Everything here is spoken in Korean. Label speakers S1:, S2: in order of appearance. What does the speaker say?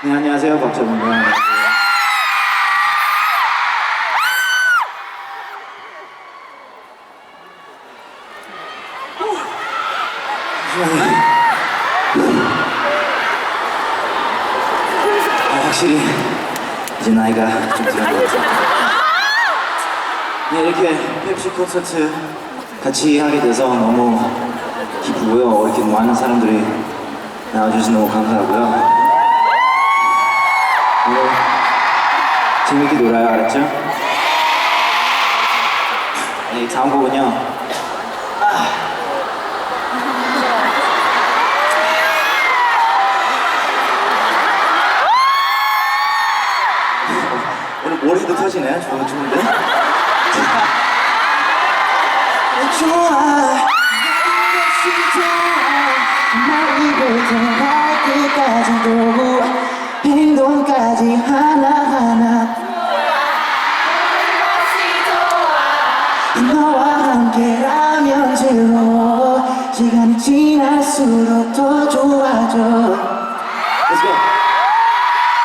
S1: 네, 안녕하세요. 박정입니다. 아, 확실히 이제 나이가 좀 들은 것 같아요. 네, 이렇게 펩시 콘서트 같이 하게 돼서 너무 기쁘고요. 이렇게 많은 사람들이 나와주셔서 너무 감사하고요. 오늘 재밌게 놀아요, 알았죠? 네, 다음 곡은요. 오늘 뭘 해도 터지네. 좋은 좋은데? 좋아. 행동까지 하나하나. 너와 함께라면 즐거워. 시간이 지날수록 더 좋아져. Let's go